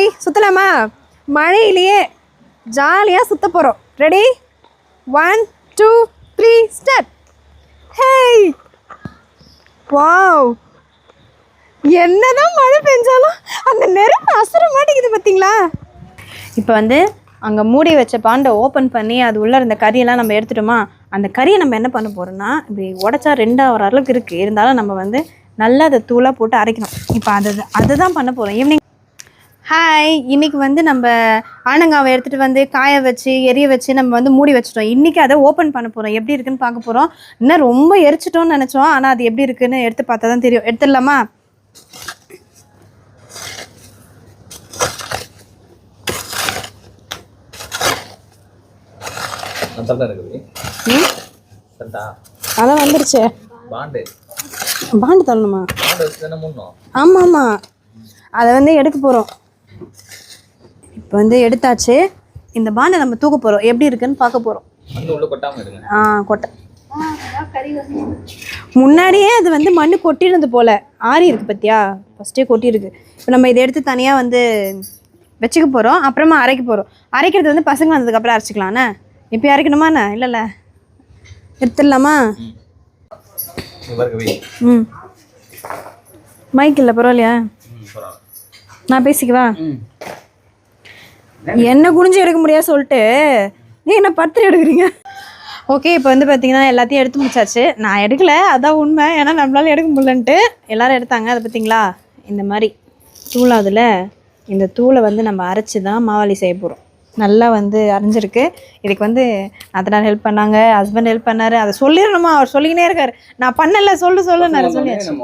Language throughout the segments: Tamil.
ரெடி சுற்றலாமா மழையிலேயே ஜாலியாக சுற்ற போகிறோம் ready one two three start hey wow என்னதான் மழை பெஞ்சாலும் அந்த நெருப்பு அசுர மாட்டேங்குது பார்த்தீங்களா இப்போ வந்து அங்கே மூடி வச்ச பாண்டை ஓப்பன் பண்ணி அது உள்ளே இருந்த கறியெல்லாம் நம்ம எடுத்துட்டோமா? அந்த கறியை நம்ம என்ன பண்ண போகிறோம்னா இப்படி உடச்சா ரெண்டாவது அளவுக்கு இருக்குது இருந்தாலும் நம்ம வந்து நல்லா அதை தூளாக போட்டு அரைக்கணும். இப்போ அது அதுதான் பண்ண போகிறோம் ஈவினிங் ஹாய் இன்னைக்கு வந்து நம்ம ஆனங்காவை எடுத்துகிட்டு வந்து காய வச்சு எரிய வச்சு நம்ம வந்து மூடி வச்சிட்டோம். இன்றைக்கி அதை ஓப்பன் பண்ண போகிறோம் எப்படி இருக்குன்னு பார்க்க போகிறோம் இன்னும் ரொம்ப எரிச்சிட்டோம்னு நினச்சோம். ஆனால் அது எப்படி இருக்குன்னு எடுத்து பார்த்தா தான் தெரியும். எடுத்துடலாமா? அதான் வந்துருச்சு. பாண்டு. தள்ளணுமா? ஆமாம் ஆமாம். அதை வந்து எடுக்க போகிறோம் இப்போ வந்து எடுத்தாச்சு. இந்த பாண்டை நம்ம தூக்க போகிறோம் எப்படி இருக்குன்னு பார்க்க போகிறோம் ஆ கொட்டை. முன்னாடியே அது வந்து மண்ணு கொட்டிருந்தது போல. ஆறி இருக்கு பத்தியா? ஃபஸ்ட்டே கொட்டியிருக்கு. இப்போ நம்ம இதை எடுத்து தனியாக வந்து வச்சுக்க போகிறோம் அப்புறமா அரைக்க போகிறோம் அரைக்கிறது வந்து பசங்க வந்ததுக்கப்புறம் அரைச்சிக்கலாண்ணே இப்போ அரைக்கணுமாண்ணே இல்லைல்ல எடுத்துடலாமா? ம். மைக் இல்லை பரவாயில்லையா? நான் பேசிக்கவா? என்ன குனிஞ்சு எடுக்க முடியாது சொல்லிட்டு. நீ என்ன பத்திரம் எடுக்கிறீங்க? ஓகே இப்போ வந்து பார்த்தீங்கன்னா எல்லாத்தையும் எடுத்து முடிச்சாச்சு. நான் எடுக்கல அதான் உண்மை. ஏன்னா நம்மளால எடுக்க முடியலன்ட்டு எல்லாரும் எடுத்தாங்க அதை பார்த்தீங்களா இந்த மாதிரி தூள் அதில் இந்த தூளை வந்து நம்ம அரைச்சி தான் மாவாளி செய்ய போகிறோம் நல்லா வந்து அரைஞ்சிருக்கு. இதுக்கு வந்து அதனால் ஹெல்ப் பண்ணாங்க ஹஸ்பண்ட் ஹெல்ப் பண்ணாரு. அதை சொல்லிடணுமா? அவர் சொல்லிக்கினே இருக்காரு. நான் பண்ணல சொல்லு சொல்லு நான் சொல்லியாச்சு.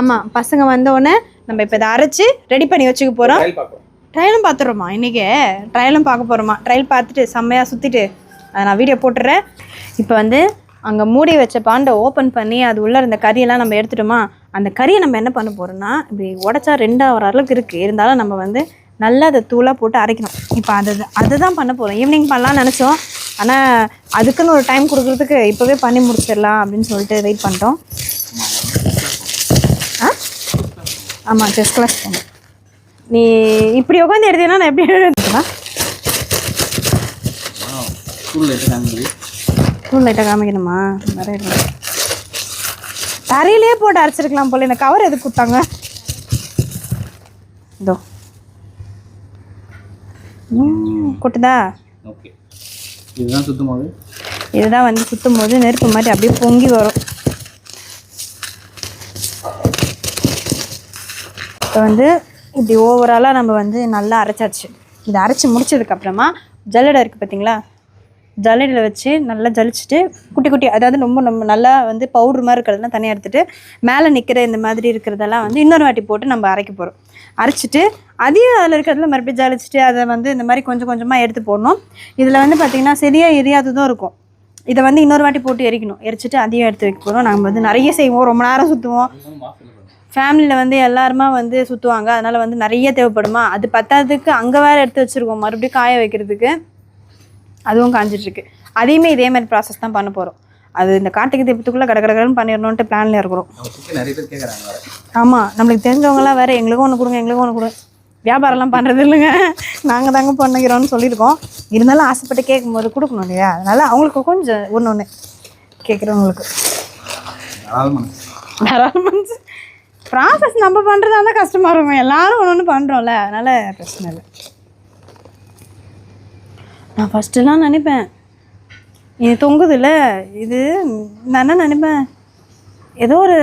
ஆமாம் பசங்க வந்த உடனே நம்ம இப்போ இதை அரைச்சி ரெடி பண்ணி வச்சுக்க போகிறோம் ட்ரையலும் பார்த்துடுறோமா? இன்றைக்கி ட்ரையலும் பார்க்க போகிறோமா ட்ரையல் பார்த்துட்டு செம்மையாக சுற்றிட்டு அதை நான் வீடியோ போட்டுறேன். இப்போ வந்து அங்கே மூடி வச்ச பாண்டை ஓப்பன் பண்ணி அது உள்ளே இருந்த கறியெல்லாம் நம்ம எடுத்துட்டோமா? அந்த கறியை நம்ம என்ன பண்ண போகிறோம்னா இப்படி உடச்சா ரெண்டாவது அளவுக்கு இருக்குது இருந்தாலும் நம்ம வந்து நல்லா அதை தூளாக போட்டு அரைக்கணும். இப்போ அது அதுதான் பண்ண போகிறோம் ஈவினிங் பண்ணலாம்னு நினச்சோம். ஆனால் அதுக்குன்னு ஒரு டைம் கொடுக்குறதுக்கு இப்போவே பண்ணி முடிச்சிடலாம் அப்படின்னு சொல்லிட்டு வெயிட் பண்ணிட்டோம் ஆ ஆமாம் செஸ் கிளாஸ் போகணும் நீ இப்படி உட்காந்து எடுத்தீங்கன்னா நான் எப்படி எடுத்துக்காங்க ஸ்கூல் லைட்டாக காமிக்கணுமா? நிறைய இருக்கு. தரையிலே போட்டு அரைச்சிருக்கலாம் போல இந்த கவர் எதுக்கு கொடுத்தாங்க? இதோ. கொட்டுதா? ஓகே இதுதான் சுத்தமாக இதுதான் வந்து சுத்தும் போது நெருப்பு மாதிரி அப்படியே பொங்கி வரும். இப்போ வந்து இப்படி ஓவராலாக நம்ம வந்து நல்லா அரைச்சாச்சு. இதை அரைச்சி முடிச்சதுக்கப்புறமா ஜல்லடை இருக்குது பார்த்தீங்களா ஜல்லடையில் வச்சு நல்லா ஜலிச்சுட்டு குட்டி குட்டி அதாவது ரொம்ப நம்ம நல்லா வந்து பவுடர் மாதிரி இருக்கிறதெல்லாம் தனியாக எடுத்துகிட்டு மேலே நிற்கிற இந்த மாதிரி இருக்கிறதெல்லாம் வந்து இன்னொரு வாட்டி போட்டு நம்ம அரைக்க போகிறோம் அரைச்சிட்டு அதையும் அதில் இருக்கிறதுல மறுபடியும் ஜலிச்சுட்டு அதை வந்து இந்த மாதிரி கொஞ்சம் கொஞ்சமாக எடுத்து போடணும். இதில் வந்து பார்த்திங்கன்னா சரியாக எரியாததும் இருக்கும். இதை வந்து இன்னொரு வாட்டி போட்டு எரிக்கணும். எரிச்சிட்டு அதையும் எடுத்து வைக்க போகிறோம் நாங்கள் வந்து நிறைய செய்வோம். ரொம்ப நேரம் சுற்றுவோம் ஃபேமிலியில் வந்து எல்லாருமா வந்து சுற்றுவாங்க அதனால் வந்து நிறைய தேவைப்படுமா? அது பத்தாததுக்கு அங்கே வேறு எடுத்து வச்சுருக்கோம். மறுபடியும் காய வைக்கிறதுக்கு அதுவும் காஞ்சிட்ருக்கு அதையுமே இதே மாதிரி ப்ராசஸ் தான் பண்ண போகிறோம் அது இந்த கார்த்திகை தீபத்துக்குள்ளே கடை கடகடன்னு பண்ணிடணுன்ட்டு பிளானில் இருக்கிறோம். ஆமாம் நம்மளுக்கு தெரிஞ்சவங்களாம் வேறு எங்களுக்கும் ஒன்று கொடுங்க எங்களுக்கும் ஒன்று கொடுங்க. வியாபாரம்லாம் பண்ணுறது இல்லைங்க. நாங்கள் தாங்க பண்ணுகிறோம்னு சொல்லியிருக்கோம். இருந்தாலும் ஆசைப்பட்டு கேட்கும்போது கொடுக்கணும் இல்லையா? அதனால் அவங்களுக்கு கொஞ்சம் ஒன்று ஒன்று கேட்குறவங்களுக்கு தாராளமாக தாராளமாக ப்ராசஸ் நம்ம பண்ணுறதா இருந்தால் கஷ்டமாக இருக்கும். எல்லாரும் ஒன்று ஒன்று பண்ணுறோம்ல அதனால் பிரச்சனை இல்லை. நான் ஃபஸ்ட்டுலாம் நினைப்பேன். இது தொங்குதுல்ல. இது நான் என்ன நினைப்பேன்? ஏதோ ஒரு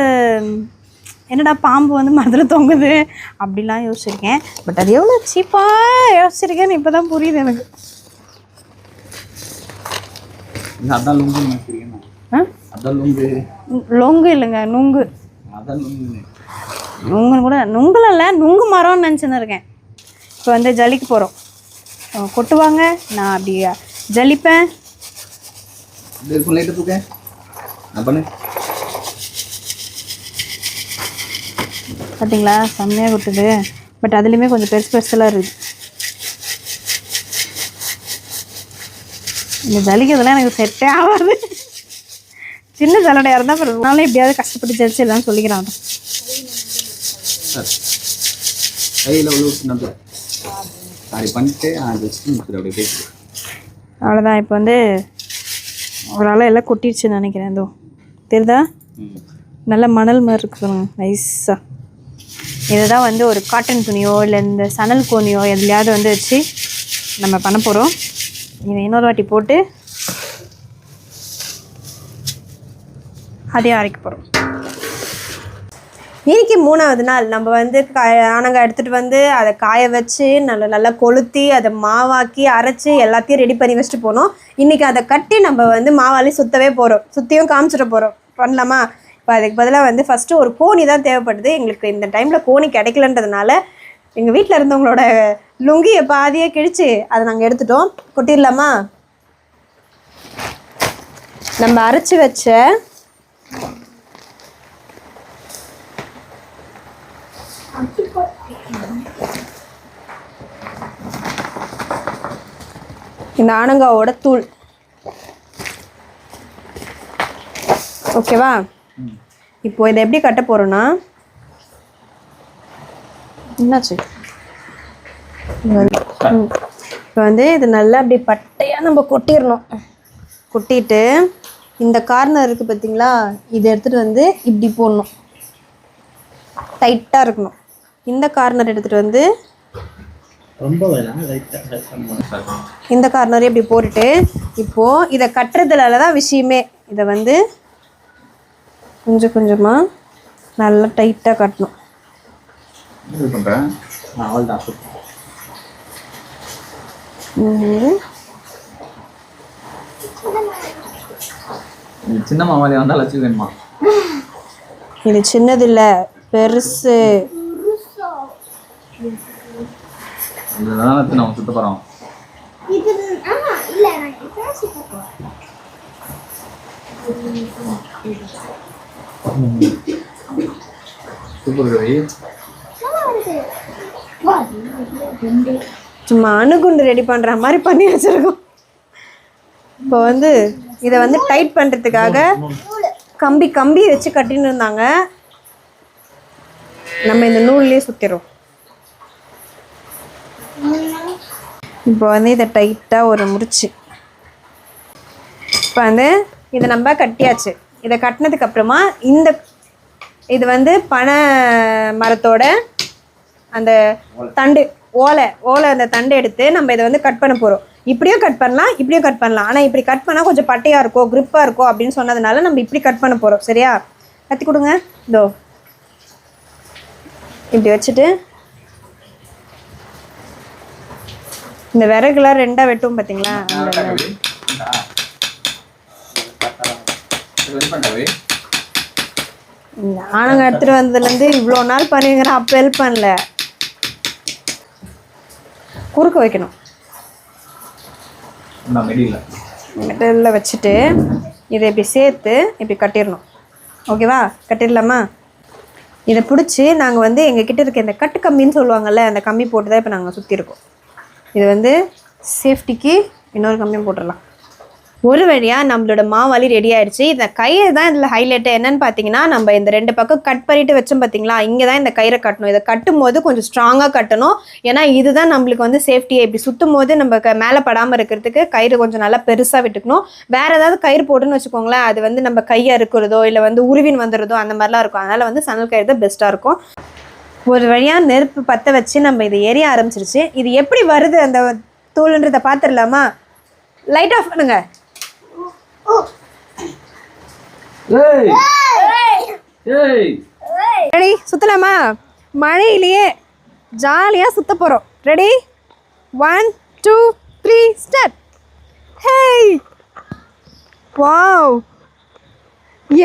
என்னடா பாம்பு வந்து மரத்தில் தொங்குது? அப்படிலாம் யோசிச்சிருக்கேன். பட் அது எவ்வளோ சீப்பாக யோசிச்சிருக்கேன்னு இப்போ தான் புரியுது எனக்கு. லொங்கு. இல்லைங்க நுங்கு. நுங்குன்னு கூட நுங்குல இல்லை நுங்கு மரம்னு நினச்சின்னு இருக்கேன் இப்போ வந்து ஜலிக்க போகிறோம் கொட்டுவாங்க. நான் அப்படி ஜலிப்பேன் பார்த்தீங்களா செம்மையாக கொட்டுது. பட் அதுலேயுமே கொஞ்சம் பெருசு பெருசெல்லாம் இருக்குது இந்த ஜலிக்கிறதுலாம் எனக்கு செட்டே ஆகாது. சின்ன ஜலடையாக இருந்தால் அப்புறம் எப்படியாவது கஷ்டப்பட்டு ஜலிச்சு எல்லாம் சொல்லிக்கிறான் சார். கையில் நம்பர் அப்படி பண்ணிட்டு அது அப்படியே பேசி. அவ்வளோதான் இப்போ வந்து ஓரளவு எல்லாம் கொட்டிடுச்சுன்னு நினைக்கிறேன் இதோ. தெரியுதா? நல்ல மணல் மாதிரி இருக்குதுங்க நைஸாக இதை தான் வந்து ஒரு காட்டன் துணியோ இல்லை இந்த சணல் கோணியோ எதுலையாவது வந்து வச்சு நம்ம பண்ண போகிறோம் இதை இன்னொரு வாட்டி போட்டு அதையும் அரைக்க போகிறோம் இன்னைக்கு மூணாவது நாள். நம்ம வந்து ஆனங்காய் எடுத்துகிட்டு வந்து அதை காய வச்சு நல்லா நல்லா கொளுத்தி அதை மாவாக்கி அரைச்சி எல்லாத்தையும் ரெடி பண்ணி வச்சுட்டு போனோம். இன்றைக்கி அதை கட்டி நம்ம வந்து மாவாலே சுற்றவே போகிறோம் சுற்றியும் காமிச்சிட போகிறோம் பண்ணலாமா? இப்போ அதுக்கு பதிலாக வந்து ஃபஸ்ட்டு ஒரு கோணி தான் தேவைப்படுது. எங்களுக்கு இந்த டைமில் கோணி கிடைக்கலன்றதுனால எங்கள் வீட்டில் இருந்தவங்களோட லுங்கியை பாதியே கிழிச்சு அதை நாங்கள் எடுத்துட்டோம். கொட்டிடலாமா? நம்ம அரைச்சி வச்ச இந்த ஆனங்காவோட தூள். ஓகேவா இப்போ இதை எப்படி கட்ட போறோம்னா என்னாச்சு? இப்போ வந்து இது நல்லா அப்படி பட்டையாக நம்ம கொட்டிடணும் கொட்டிட்டு இந்த கார்னர் இருக்குது பார்த்தீங்களா இதை எடுத்துகிட்டு வந்து இப்படி போடணும். டைட்டாக இருக்கணும். இந்த கார்னர் எடுத்துகிட்டு வந்து இந்த கார்னரையும் இப்படி போட்டுட்டு இப்போது இதை கட்டுறதுல தான் விஷயமே. இதை வந்து கொஞ்சம் கொஞ்சமாக நல்லா டைட்டாக கட்டணும். சின்ன மாமாலி வந்தால் வச்சு வேணுமா? இது சின்னது இல்லை பெருசு. இதில் தான் நம்ம சுத்த போகிறோம் இது ஆமா இல்ல நான் இப்பதான் சுத்தம் சூப்பர் கவி. சும்மா அணுகுண்டு ரெடி பண்ணுற மாதிரி பண்ணி வச்சுருக்கோம். இப்போ வந்து இதை வந்து டைட் பண்ணுறதுக்காக கம்பி கம்பி வச்சு கட்டின்னு இருந்தாங்க. நம்ம இந்த நூல்லையே சுற்றிடுறோம் இப்போ வந்து இதை டைட்டாக ஒரு முடிச்சு. இப்போ வந்து இதை நம்ம கட்டியாச்சு. இதை கட்டினதுக்கு அப்புறமா இந்த இது வந்து பனை மரத்தோட அந்த தண்டு ஓலை ஓலை அந்த தண்டு எடுத்து நம்ம இதை வந்து கட் பண்ண போகிறோம் இப்படியும் கட் பண்ணலாம் இப்படியும் கட் பண்ணலாம். ஆனால் இப்படி கட் பண்ணால் கொஞ்சம் பட்டையாக இருக்கும் க்ரிப்பாக இருக்கும் அப்படின்னு சொன்னதுனால நம்ம இப்படி கட் பண்ண போகிறோம் சரியா? கத்தி கொடுங்க. இதோ. இப்படி வச்சுட்டு இந்த விறகுலாம் ரெண்டாக வெட்டும் பார்த்தீங்களா ஆனங்க எடுத்துட்டு வந்ததுலேருந்து இவ்வளோ நாள் பண்ணுங்கிறேன் அப்போ ஹெல்ப் பண்ணல. குறுக்க வைக்கணும். மெட்டலில் வச்சுட்டு இதை இப்படி சேர்த்து இப்படி கட்டிடணும். ஓகேவா? கட்டிடலாமா? இதை பிடிச்சி நாங்கள் வந்து எங்கள் கிட்ட இருக்க இந்த கட்டு கம்பின்னு சொல்லுவாங்கல்ல அந்த கம்பி போட்டு தான் இப்போ நாங்கள் சுற்றிருக்கோம் இது வந்து சேஃப்டிக்கு இன்னொரு கம்மியும் போட்டுடலாம். ஒரு வழியாக நம்மளோட மாவாளி ரெடி ஆயிடுச்சு இந்த கயிறு தான் இதில் ஹைலைட்டு என்னன்னு பார்த்தீங்கன்னா நம்ம இந்த ரெண்டு பக்கம் கட் பண்ணிட்டு வச்சோம் பார்த்தீங்களா இங்கே தான் இந்த கயிறை கட்டணும். இதை கட்டும் போது கொஞ்சம் ஸ்ட்ராங்காக கட்டணும். ஏன்னா இதுதான் நம்மளுக்கு வந்து சேஃப்டியை இப்படி சுற்றும் போது நம்ம க மேலே படாமல் இருக்கிறதுக்கு கயிறு கொஞ்சம் நல்லா பெருசாக விட்டுக்கணும். வேறு ஏதாவது கயிறு போட்டுன்னு வச்சுக்கோங்களேன் அது வந்து நம்ம கையை அறுக்கிறதோ இல்லை வந்து உருவின் வந்துடுறதோ அந்த மாதிரிலாம் இருக்கும். அதனால் வந்து சணல் கயிறு தான் பெஸ்ட்டாக இருக்கும். ஒரு வழியாக நெருப்பு பற்ற வச்சு நம்ம இதை எரிய ஆரம்பிச்சிருச்சு. இது எப்படி வருது அந்த தூளுன்றதை பார்த்துடலாமா? லைட் ஆஃப் பண்ணுங்க. ரெடி சுத்தலாமா? மழையிலேயே ஜாலியாக சுத்த போகிறோம் ready one two three start hey wow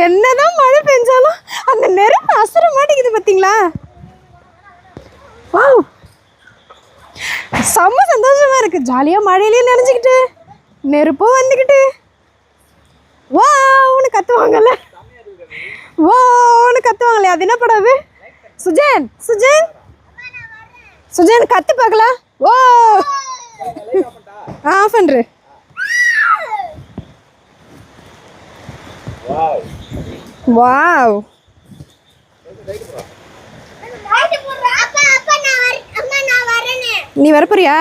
என்னதான் மழை பெஞ்சாலும் அந்த நெருப்பு அசர மாட்டேங்குது பார்த்தீங்களா வாவ் செம்ம சந்தோஷமா இருக்கு ஜாலியாக மழையிலேயே நினைஞ்சுக்கிட்டு நெருப்பும் வந்துக்கிட்டு. வாவ்னு கத்துவாங்கல்ல. வான்னு கத்துவாங்களே அது என்ன படம் அது? சுஜேன் சுஜேன்? சுஜன் கத்து பார்க்கலாம். ஓ ஆஃப் பண்று. வாவ். நீ வரப்போறியா